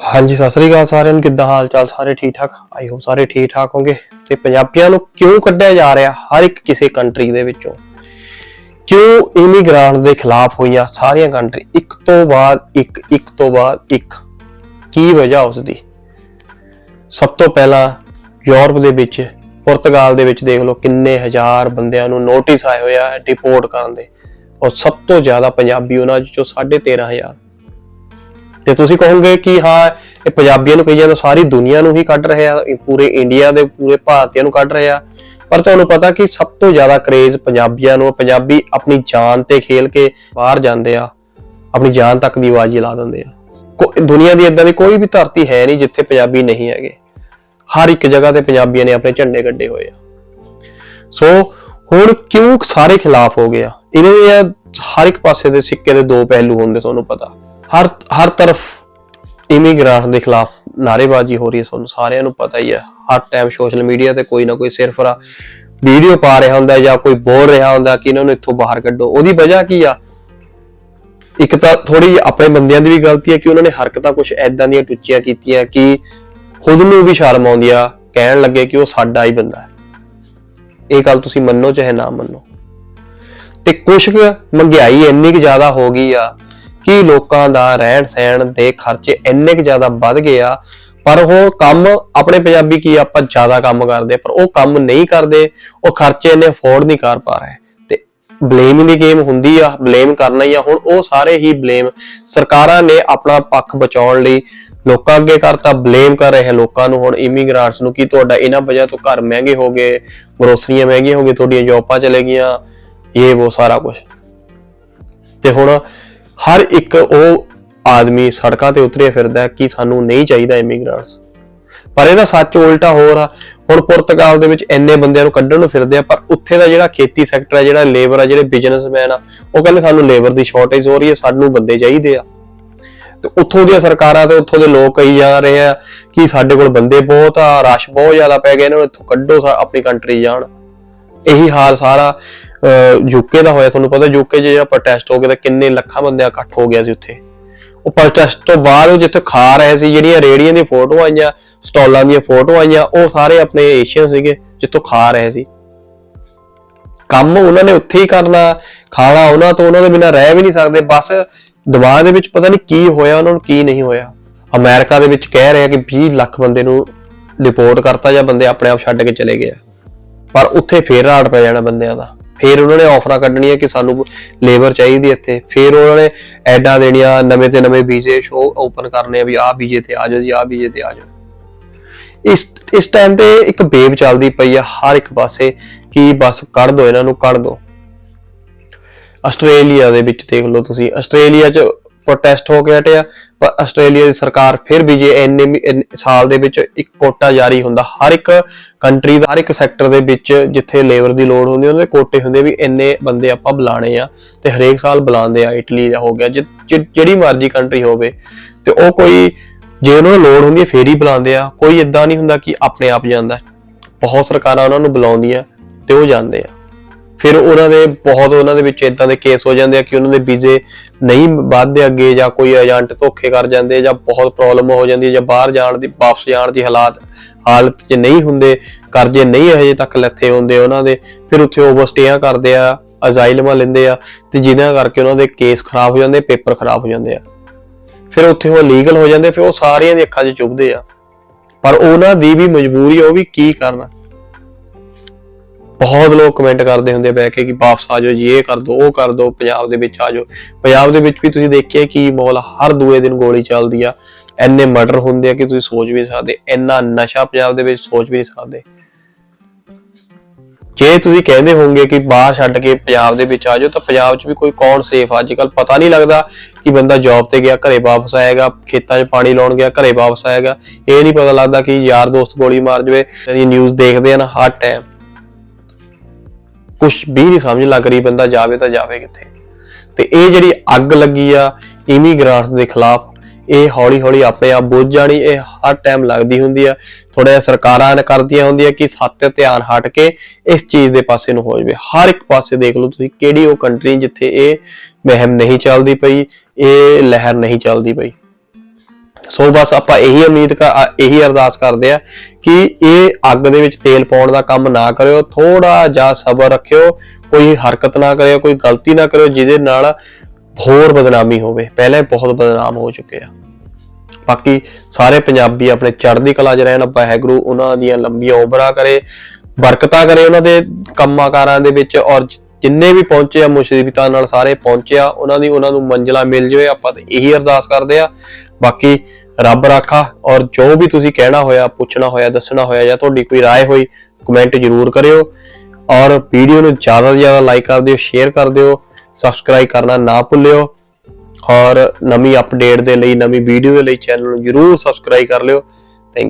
ਹਾਂਜੀ, ਸਤਿ ਸ੍ਰੀ ਅਕਾਲ ਸਾਰਿਆਂ ਨੂੰ। ਕਿੱਦਾਂ ਹਾਲ ਚਾਲ? ਸਾਰੇ ਠੀਕ ਠਾਕ? ਆਈ ਹੋਪ ਸਾਰੇ ਠੀਕ ਠਾਕ ਹੋਗੇ ਤੇ ਪੰਜਾਬੀਆਂ ਨੂੰ ਕਿਉਂ ਕੱਢਿਆ ਜਾ ਰਿਹਾ ਹਰ ਇੱਕ ਕਿਸੇ ਕੰਟਰੀ ਦੇ ਵਿੱਚੋਂ? ਕਿਉਂ ਇਮੀਗ੍ਰਾਂਟ ਦੇ ਖਿਲਾਫ ਹੋਈਆਂ ਸਾਰੀਆਂ ਕੰਟਰੀ ਇੱਕ ਤੋਂ ਬਾਅਦ ਇੱਕ ਇੱਕ ਤੋਂ ਬਾਅਦ ਇੱਕ। ਕੀ ਵਜ੍ਹਾ ਉਸ ਦੀ ਸਭ ਤੋਂ ਪਹਿਲਾਂ ਯੂਰਪ ਦੇ ਵਿੱਚ, ਪੁਰਤਗਾਲ ਦੇ ਵਿੱਚ ਦੇਖ ਲਓ ਕਿੰਨੇ ਹਜ਼ਾਰ ਬੰਦਿਆਂ ਨੂੰ ਨੋਟਿਸ ਆਏ ਹੋਇਆ ਹੈ ਡਿਪੋਰਟ ਕਰਨ ਦੇ। ਔਰ ਸਭ ਤੋਂ ਜ਼ਿਆਦਾ ਪੰਜਾਬੀ ਉਹਨਾਂ ਵਿੱਚੋਂ 13500 ਤੇ ਤੁਸੀਂ ਕਹੋਗੇ ਕਿ ਹਾਂ, ਇਹ ਪੰਜਾਬੀਆਂ ਨੂੰ ਕਹੀ ਜਾਂਦਾ ਸਾਰੀ ਦੁਨੀਆ ਨੂੰ ਹੀ ਕੱਢ ਰਹੇ ਆ ਪੂਰੇ ਇੰਡੀਆ ਦੇ, ਪੂਰੇ ਭਾਰਤੀਆਂ ਨੂੰ ਕੱਢ ਰਹੇ ਆ। ਪਰ ਤੁਹਾਨੂੰ ਪਤਾ ਕਿ ਸਭ ਤੋਂ ਜ਼ਿਆਦਾ ਕਰੇਜ਼ ਪੰਜਾਬੀਆਂ ਨੂੰ, ਪੰਜਾਬੀ ਆਪਣੀ ਜਾਨ ਤੇ ਖੇਲ ਕੇ ਬਾਹਰ ਜਾਂਦੇ ਆ, ਆਪਣੀ ਜਾਨ ਤੱਕ ਦੀ ਆਵਾਜ਼ ਲਾ ਦਿੰਦੇ ਆ। ਕੋ- ਦੁਨੀਆ ਦੀ ਇਦਾਂ ਦੀ ਕੋਈ ਵੀ ਧਰਤੀ ਹੈ ਨਹੀਂ ਜਿੱਥੇ ਪੰਜਾਬੀ ਨਹੀਂ ਹੈਗੇ। ਹਰ ਇੱਕ ਜਗ੍ਹਾ ਤੇ ਪੰਜਾਬੀਆਂ ਨੇ ਆਪਣੇ ਝੰਡੇ ਗੱਡੇ ਹੋਏ ਆ। ਸੋ, ਹੁਣ ਕਿਉਂ ਸਾਰੇ ਖਿਲਾਫ ਹੋ ਗਏ ਆ? ਇਹਦੇ ਇਹ ਹਰ ਇੱਕ ਪਾਸੇ ਦੇ ਸਿੱਕੇ ਦੇ ਦੋ ਪਹਿਲੂ ਹੁੰਦੇ, ਤੁਹਾਨੂੰ ਪਤਾ। ਹਰ ਹਰ ਤਰਫ ਇਮੀਗ੍ਰਾਂਟ ਦੇ ਖਿਲਾਫ ਨਾਰੇਬਾਜ਼ੀ ਹੋ ਰਹੀ ਹੈ, ਤੁਹਾਨੂੰ ਸਾਰਿਆਂ ਨੂੰ ਪਤਾ ਹੀ ਹੈ। ਹਰ ਟਾਈਮ ਸੋਸ਼ਲ ਮੀਡੀਆ ਤੇ ਕੋਈ ਨਾ ਕੋਈ ਸਿਰਫਰਾ ਵੀਡੀਓ ਪਾ ਰਿਹਾ ਹੁੰਦਾ ਜਾਂ ਕੋਈ ਬੋਲ ਰਿਹਾ ਹੁੰਦਾ ਕਿ ਇਹਨਾਂ ਨੂੰ ਇੱਥੋਂ ਬਾਹਰ ਕੱਢੋ। ਉਹਦੀ ਵਜ੍ਹਾ ਕੀ ਆ? ਇੱਕ ਤਾਂ ਥੋੜੀ ਆਪਣੇ ਬੰਦਿਆਂ ਦੀ ਵੀ ਗਲਤੀ ਹੈ ਕਿ ਉਹਨਾਂ ਨੇ ਹਰਕਤਾਂ ਕੁਝ ਐਦਾਂ ਦੀਆਂ ਟੁੱਚੀਆਂ ਕੀਤੀਆਂ ਕਿ ਖੁਦ ਨੂੰ ਵੀ ਸ਼ਰਮ ਆਉਂਦੀ ਆ, ਕਹਿਣ ਲੱਗੇ ਕਿ ਉਹ ਸਾਡਾ ਹੀ ਬੰਦਾ ਹੈ। ਇਹ ਗੱਲ ਤੁਸੀਂ ਮੰਨੋ ਚਾਹੇ ਨਾ ਮੰਨੋ। ਤੇ ਕੁਛ ਕੁ ਮਹਿੰਗਾਈ ਇੰਨੀ ਕਿ ਜ਼ਿਆਦਾ ਹੋ ਗਈ ਆ ਕਿ ਲੋਕਾਂ ਦਾ ਰਹਿਣ ਸਹਿਣ ਦੇ ਖਰਚੇ ਇੰਨੇ ਕੁ ਜ਼ਿਆਦਾ ਵੱਧ ਗਏ ਆ? ਪਰ ਉਹ ਕੰਮ ਆਪਣੇ ਪੰਜਾਬੀ ਕੀ ਆਪਾਂ ਜ਼ਿਆਦਾ ਕੰਮ ਕਰਦੇ ਪਰ ਉਹ ਕੰਮ ਨਹੀਂ ਕਰਦੇ, ਉਹ ਖਰਚੇ ਇਹਨੇ ਅਫੋਰਡ ਨਹੀਂ ਕਰ ਪਾ ਰਹੇ। ਤੇ ਬਲੇਮ ਦੀ ਗੇਮ ਹੁੰਦੀ ਆ, ਬਲੇਮ ਕਰਨਾ ਹੀ ਆ, ਹੁਣ ਉਹ ਸਾਰੇ ਹੀ ਬਲੇਮ ਸਰਕਾਰਾਂ ਨੇ ਆਪਣਾ ਪੱਖ ਬਚਾਉਣ ਲਈ ਲੋਕਾਂ ਅੱਗੇ ਕਰਤਾ, ਬਲੇਮ ਕਰ ਰਹੇ ਲੋਕਾਂ ਨੂੰ। ਹੁਣ ਇਮੀਗ੍ਰਾਂਟਸ ਨੂੰ ਕਿ ਤੁਹਾਡਾ ਇਹਨਾਂ ਵਜ੍ਹਾ ਤੋਂ ਘਰ ਮਹਿੰਗੇ ਹੋ ਗਏ ਗਰੋਸਰੀਆਂ ਮਹਿੰਗੀਆਂ ਹੋ ਗਈਆਂ, ਤੁਹਾਡੀਆਂ ਜੌਬਾਂ ਚਲੇ ਗਈਆਂ, ਇਹ ਉਹ ਸਾਰਾ ਕੁਝ ਤੇ ਹੁਣ ਹਰ ਇੱਕ ਉਹ ਆਦਮੀ ਸੜਕਾਂ ਤੇ ਉਤਰਿਆ ਫਿਰਦਾ ਕਿ ਸਾਨੂੰ ਨਹੀਂ ਚਾਹੀਦਾ ਇਮੀਗ੍ਰੈਂਟਸ ਪਰ ਇਹਦਾ ਸੱਚ ਉਲਟਾ ਹੋਰ ਆ, ਹੁਣ ਪੁਰਤਗਾਲ ਦੇ ਵਿੱਚ ਇੰਨੇ ਬੰਦਿਆਂ ਨੂੰ ਕੱਢਣ ਨੂੰ ਫਿਰਦੇ ਆ, ਪਰ ਉੱਥੇ ਦਾ ਜਿਹੜਾ ਖੇਤੀ ਸੈਕਟਰ ਆ, ਜਿਹੜਾ ਲੇਬਰ ਆ, ਜਿਹੜੇ ਬਿਜ਼ਨਸਮੈਨ ਆ, ਉਹ ਕਹਿੰਦੇ ਸਾਨੂੰ ਲੇਬਰ ਦੀ ਸ਼ਾਰਟੇਜ ਹੋ ਰਹੀ ਹੈ, ਸਾਨੂੰ ਬੰਦੇ ਚਾਹੀਦੇ ਆ। ਤੇ ਉੱਥੋਂ ਦੀਆਂ ਸਰਕਾਰਾਂ ਤੇ ਉੱਥੋਂ ਦੇ ਲੋਕ ਕਹੀ ਜਾ ਰਹੇ ਆ ਕਿ ਸਾਡੇ ਕੋਲ ਬੰਦੇ ਬਹੁਤ ਆ, ਰਸ਼ ਬਹੁਤ ਜ਼ਿਆਦਾ ਪੈ ਗਿਆ, ਇਹਨਾਂ ਨੂੰ ਇੱਥੋਂ ਕੱਢੋ ਸਾ- ਆਪਣੀ ਕੰਟਰੀ ਜਾਣ। ਇਹੀ ਹਾਲ ਸਾਰਾ ਯੂਕੇ ਦਾ ਹੋਇਆ, ਤੁਹਾਨੂੰ ਪਤਾ ਯੂਕੇ 'ਚ ਜਿਹੜਾ ਪ੍ਰੋਟੈਸਟ ਹੋ ਗਿਆ ਤਾਂ ਕਿੰਨੇ ਲੱਖਾਂ ਬੰਦਿਆਂ ਇਕੱਠ ਹੋ ਗਿਆ ਸੀ ਉੱਥੇ। ਉਹ ਪ੍ਰੋਟੈਸਟ ਤੋਂ ਬਾਅਦ ਉਹ ਜਿੱਥੇ ਖਾ ਰਹੇ ਸੀ, ਜਿਹੜੀਆਂ ਰੇੜੀਆਂ ਦੀਆਂ ਫੋਟੋਆਂ ਆਈਆਂ, ਸਟਾਲਾਂ ਦੀਆਂ ਫੋਟੋਆਂ ਆਈਆਂ, ਉਹ ਸਾਰੇ ਆਪਣੇ ਏਸ਼ੀਅਨ ਸੀਗੇ, ਜਿੱਥੋਂ ਖਾ ਰਹੇ ਸੀ। ਕੰਮ ਉਹਨਾਂ ਨੇ ਉੱਥੇ ਹੀ ਕਰਨਾ, ਖਾਣਾ ਉਹਨਾਂ ਤੋਂ, ਉਹਨਾਂ ਦੇ ਬਿਨਾਂ ਰਹਿ ਵੀ ਨਹੀਂ ਸਕਦੇ, ਬਸ ਦਿਮਾਗ ਦੇ ਵਿੱਚ ਪਤਾ ਨਹੀਂ ਕੀ ਹੋਇਆ, ਉਹਨਾਂ ਨੂੰ ਕੀ ਨਹੀਂ ਹੋਇਆ। ਅਮਰੀਕਾ ਦੇ ਵਿੱਚ ਕਹਿ ਰਿਹਾ ਕਿ 20 ਲੱਖ ਬੰਦੇ ਨੂੰ ਡਿਪੋਰਟ ਕਰਤਾ ਜਾਂ ਬੰਦੇ ਆਪਣੇ ਆਪ ਛੱਡ ਕੇ ਚਲੇ ਗਏ ਪਰ ਉੱਥੇ ਫੇਰ ਰਾੜ ਪੈ ਜਾਣਾ ਬੰਦਿਆਂ ਦਾ। ਫੇਰ ਉਹਨਾਂ ਨੇ ਆਫਰਾਂ ਕੱਢਣੀਆਂ ਕਿ ਸਾਨੂੰ ਲੇਬਰ ਚਾਹੀਦੀ ਇੱਥੇ। ਫੇਰ ਉਹਨਾਂ ਨੇ ਐਡਾਂ ਦੇਣੀਆਂ, ਨਵੇਂ ਤੇ ਨਵੇਂ ਵੀਜ਼ੇ ਸ਼ੋ ਓਪਨ ਕਰਨੇ ਆ ਵੀ ਆਹ ਵੀਜ਼ੇ ਤੇ ਆ ਜਾਓ ਜੀ, ਆਹ ਵੀਜ਼ੇ ਤੇ ਆ ਜਾਓ। ਇਸ ਇਸ ਟਾਈਮ ਤੇ ਇੱਕ ਬੇਬ ਚੱਲਦੀ ਪਈ ਆ ਹਰ ਇੱਕ ਪਾਸੇ ਕਿ ਬਸ ਕੱਢ ਦੋ, ਇਹਨਾਂ ਨੂੰ ਕੱਢ ਦੋ। ਆਸਟ੍ਰੇਲੀਆ ਦੇ ਵਿੱਚ ਦੇਖ ਲਓ ਤੁਸੀਂ। ਆਸਟ੍ਰੇਲੀਆ 'ਚ ਪ੍ਰੋਟੈਸਟ ਹੋ ਕੇ ਹਟਿਆ ਪਰ ਆਸਟ੍ਰੇਲੀਆ ਦੀ ਸਰਕਾਰ ਫਿਰ ਵੀ ਜੇ ਇੰਨੇ ਸਾਲ ਦੇ ਵਿੱਚ ਇੱਕ ਕੋਟਾ ਜਾਰੀ ਹੁੰਦਾ, ਹਰ ਇੱਕ ਕੰਟਰੀ ਦਾ ਹਰ ਇੱਕ ਸੈਕਟਰ ਦੇ ਵਿੱਚ ਜਿੱਥੇ ਲੇਬਰ ਦੀ ਲੋੜ ਹੁੰਦੀ ਉਹਨਾਂ ਦੇ ਕੋਟੇ ਹੁੰਦੇ ਵੀ ਇੰਨੇ ਬੰਦੇ ਆਪਾਂ ਬੁਲਾਣੇ ਆ ਤੇ ਹਰੇਕ ਸਾਲ ਬੁਲਾਉਂਦੇ ਆ, ਇਟਲੀ ਦਾ ਹੋ ਗਿਆ, ਜਿ- ਜਿਹੜੀ ਮਰਜ਼ੀ ਕੰਟਰੀ ਹੋਵੇ, ਤੇ ਉਹ ਕੋਈ ਜੇ ਉਹਨਾਂ ਨੂੰ ਲੋੜ ਹੁੰਦੀ ਹੈ ਫੇਰ ਹੀ ਬੁਲਾਉਂਦੇ ਆ। ਕੋਈ ਇਦਾਂ ਨਹੀਂ ਹੁੰਦਾ ਕਿ ਆਪਣੇ ਆਪ ਜਾਂਦਾ। ਬਹੁਤ ਸਰਕਾਰਾਂ ਉਹਨਾਂ ਨੂੰ ਬੁਲਾਉਂਦੀਆਂ ਤੇ ਉਹ ਜਾਂਦੇ ਆ। ਫਿਰ ਉਹਨਾਂ ਦੇ ਬਹੁਤ ਉਹਨਾਂ ਦੇ ਵਿੱਚ ਇਦਾਂ ਦੇ ਕੇਸ ਹੋ ਜਾਂਦੇ ਆ ਕਿ ਉਹਨਾਂ ਦੇ ਵੀਜ਼ੇ ਨਹੀਂ ਵੱਧਦੇ ਅੱਗੇ ਜਾਂ ਕੋਈ ਏਜੰਟ ਧੋਖੇ ਕਰ ਜਾਂਦੇ ਜਾਂ ਬਹੁਤ ਪ੍ਰੋਬਲਮ ਹੋ ਜਾਂਦੀ ਹੈ ਜਾਂ ਬਾਹਰ ਜਾਣ ਦੀ, ਵਾਪਸ ਜਾਣ ਦੀ ਹਾਲਾਤ, ਹਾਲਤ 'ਚ ਨਹੀਂ ਹੁੰਦੇ, ਕਰਜ਼ੇ ਨਹੀਂ ਹਜੇ ਤੱਕ ਲੱਥੇ ਹੁੰਦੇ ਉਹਨਾਂ ਦੇ, ਫਿਰ ਉੱਥੇ ਓਵਰਸਟੇਆਂ ਕਰਦੇ ਆ ਅਜ਼ਾਈਲਮਾਂ ਲੈਂਦੇ ਆ ਤੇ ਜਿਨ੍ਹਾਂ ਕਰਕੇ ਉਹਨਾਂ ਦੇ ਕੇਸ ਖਰਾਬ ਹੋ ਜਾਂਦੇ, ਪੇਪਰ ਖਰਾਬ ਹੋ ਜਾਂਦੇ ਆ। ਫਿਰ ਉੱਥੇ ਉਹ ਲੀਗਲ ਹੋ ਜਾਂਦੇ, ਫਿਰ ਉਹ ਸਾਰਿਆਂ ਦੀ ਅੱਖਾਂ 'ਚ ਚੁੱਭਦੇ ਆ। ਪਰ ਉਹਨਾਂ ਦੀ ਵੀ ਮਜਬੂਰੀ ਆ, ਉਹ ਵੀ ਕੀ ਕਰਨਾ? ਬਹੁਤ ਲੋਕ ਕਮੈਂਟ ਕਰਦੇ ਹੁੰਦੇ ਆ ਬਹਿ ਕੇ ਕਿ ਵਾਪਸ ਆ ਜਾਓ ਜੀ, ਇਹ ਕਰ ਦੋ, ਉਹ ਕਰ ਦੋ, ਪੰਜਾਬ ਦੇ ਵਿੱਚ ਆ ਜਾਓ। ਪੰਜਾਬ ਦੇ ਵਿੱਚ ਵੀ ਤੁਸੀਂ ਦੇਖਿਆ ਕੀ ਮਾਹੌਲ ਹਰ ਦੂਏ ਦਿਨ ਗੋਲੀ ਚੱਲਦੀ ਆ। ਐਨੇ ਮਰਡਰ ਹੁੰਦੇ ਆ ਕਿ ਤੁਸੀਂ ਸੋਚ ਵੀ ਨਹੀਂ ਸਕਦੇ, ਇੰਨਾ ਨਸ਼ਾ ਪੰਜਾਬ ਦੇ ਵਿੱਚ ਸੋਚ ਵੀ ਨਹੀਂ ਸਕਦੇ। ਜੇ ਤੁਸੀਂ ਕਹਿੰਦੇ ਹੋਵੋਗੇ ਕਿ ਬਾਹਰ ਛੱਡ ਕੇ ਪੰਜਾਬ ਦੇ ਵਿੱਚ ਆ ਜਾਓ, ਤਾਂ ਪੰਜਾਬ 'ਚ ਵੀ ਕੋਈ ਕੌਣ ਸੇਫ ਅੱਜ ਕੱਲ ਪਤਾ ਨਹੀਂ ਲੱਗਦਾ ਕਿ ਬੰਦਾ ਜੌਬ ਤੇ ਗਿਆ, ਘਰੇ ਵਾਪਸ ਆਏਗਾ, ਖੇਤਾਂ 'ਚ ਪਾਣੀ ਲਾਉਣ ਗਿਆ, ਘਰੇ ਵਾਪਸ ਆਏਗਾ। ਇਹ ਨਹੀਂ ਪਤਾ ਲੱਗਦਾ ਕਿ ਯਾਰ ਦੋਸਤ ਗੋਲੀ ਮਾਰ ਜਵੇ। ਨਿਊਜ਼ ਦੇਖਦੇ ਆ ਨਾ ਹਰ ਟਾਈਮ ਕੁਝ ਵੀ ਨਹੀਂ ਸਮਝ ਲੱਗ ਰਹੀ, ਬੰਦਾ ਜਾਵੇ ਤਾਂ ਜਾਵੇ ਕਿੱਥੇ। ਤੇ ਇਹ ਜਿਹੜੀ ਅੱਗ ਲੱਗੀ ਆ ਇਮੀਗ੍ਰਾਂਟਸ ਦੇ ਖਿਲਾਫ, ਇਹ ਹੌਲੀ ਹੌਲੀ ਆਪਣੇ ਆਪ ਬੁੱਝ ਜਾਣੀ, ਇਹ ਹਰ ਟਾਈਮ ਲੱਗਦੀ ਹੁੰਦੀ ਆ। ਥੋੜਾ ਜਿਹਾ ਸਰਕਾਰਾਂ ਕਰਦੀਆਂ ਹੁੰਦੀਆਂ ਕਿ ਸੱਤ ਧਿਆਨ ਹਟ ਕੇ ਇਸ ਚੀਜ਼ ਦੇ ਪਾਸੇ ਨੂੰ ਹੋ ਜਾਵੇ। ਹਰ ਇੱਕ ਪਾਸੇ ਦੇਖ ਲਓ ਤੁਸੀਂ, ਕਿਹੜੀ ਉਹ ਕੰਟਰੀ ਜਿੱਥੇ ਇਹ ਮਹਿਮ ਨਹੀਂ ਚੱਲਦੀ ਪਈ, ਇਹ ਲਹਿਰ ਨਹੀਂ ਚੱਲਦੀ ਪਈ। ਸੋ ਬਸ ਆਪਾਂ ਇਹੀ ਉਮੀਦ ਕਰ ਇਹੀ ਅਰਦਾਸ ਕਰਦੇ ਆ ਕਿ ਇਹ ਅੱਗ ਦੇ ਵਿੱਚ ਤੇਲ ਪਾਉਣ ਦਾ ਕੰਮ ਨਾ ਕਰਿਓ ਥੋੜਾ ਜਿਹਾ ਸਬਰ ਰੱਖਿਓ, ਕੋਈ ਹਰਕਤ ਨਾ ਕਰਿਓ, ਕੋਈ ਗਲਤੀ ਨਾ ਕਰਿਓ, ਜਿਹਦੇ ਨਾਲ ਹੋਰ ਬਦਨਾਮੀ ਹੋਵੇ। ਪਹਿਲੇ ਬਹੁਤ ਬਦਨਾਮ ਹੋ ਚੁੱਕੇ ਆ। ਬਾਕੀ ਸਾਰੇ ਪੰਜਾਬੀ ਆਪਣੇ ਚੜ੍ਹਦੀ ਕਲਾ 'ਚ ਰਹਿਣ, ਵਾਹਿਗੁਰੂ ਉਹਨਾਂ ਦੀਆਂ ਲੰਬੀਆਂ ਉਮਰਾਂ ਕਰੇ, ਬਰਕਤਾਂ ਕਰੇ ਉਹਨਾਂ ਦੇ ਕੰਮਾਂ ਕਾਰਾਂ ਦੇ ਵਿੱਚ ਔਰ ਜਿੰਨੇ ਵੀ ਪਹੁੰਚੇ ਆ, ਮੁਸੀਬਤਾਂ ਨਾਲ ਸਾਰੇ ਪਹੁੰਚੇ ਆ, ਉਹਨਾਂ ਦੀ, ਉਹਨਾਂ ਨੂੰ ਮੰਜ਼ਿਲਾਂ ਮਿਲ ਜਾਵੇ। ਆਪਾਂ ਤੇ ਇਹੀ ਅਰਦਾਸ ਕਰਦੇ ਆ। ਬਾਕੀ ਰੱਬ ਰਾਖਾ ਔਰ ਜੋ ਵੀ ਤੁਸੀਂ ਕਹਿਣਾ ਹੋਇਆ ਪੁੱਛਣਾ ਹੋਇਆ ਦੱਸਣਾ ਹੋਇਆ ਜਾਂ ਤੁਹਾਡੀ ਕੋਈ رائے ਹੋਈ ਕਮੈਂਟ ਜ਼ਰੂਰ ਕਰਿਓ ਔਰ ਵੀਡੀਓ ਨੂੰ ਜ਼ਿਆਦਾ ਤੋਂ ਜ਼ਿਆਦਾ ਲਾਈਕ ਕਰ ਦਿਓ ਸ਼ੇਅਰ ਕਰ ਦਿਓ ਸਬਸਕ੍ਰਾਈਬ ਕਰਨਾ ਨਾ ਭੁੱਲਿਓ ਔਰ ਨਵੀਂ ਅਪਡੇਟ ਦੇ ਲਈ ਨਵੀਂ ਵੀਡੀਓ ਦੇ ਲਈ ਚੈਨਲ ਨੂੰ ਜਰੂਰ ਸਬਸਕ੍ਰਾਈਬ ਕਰ ਲਿਓ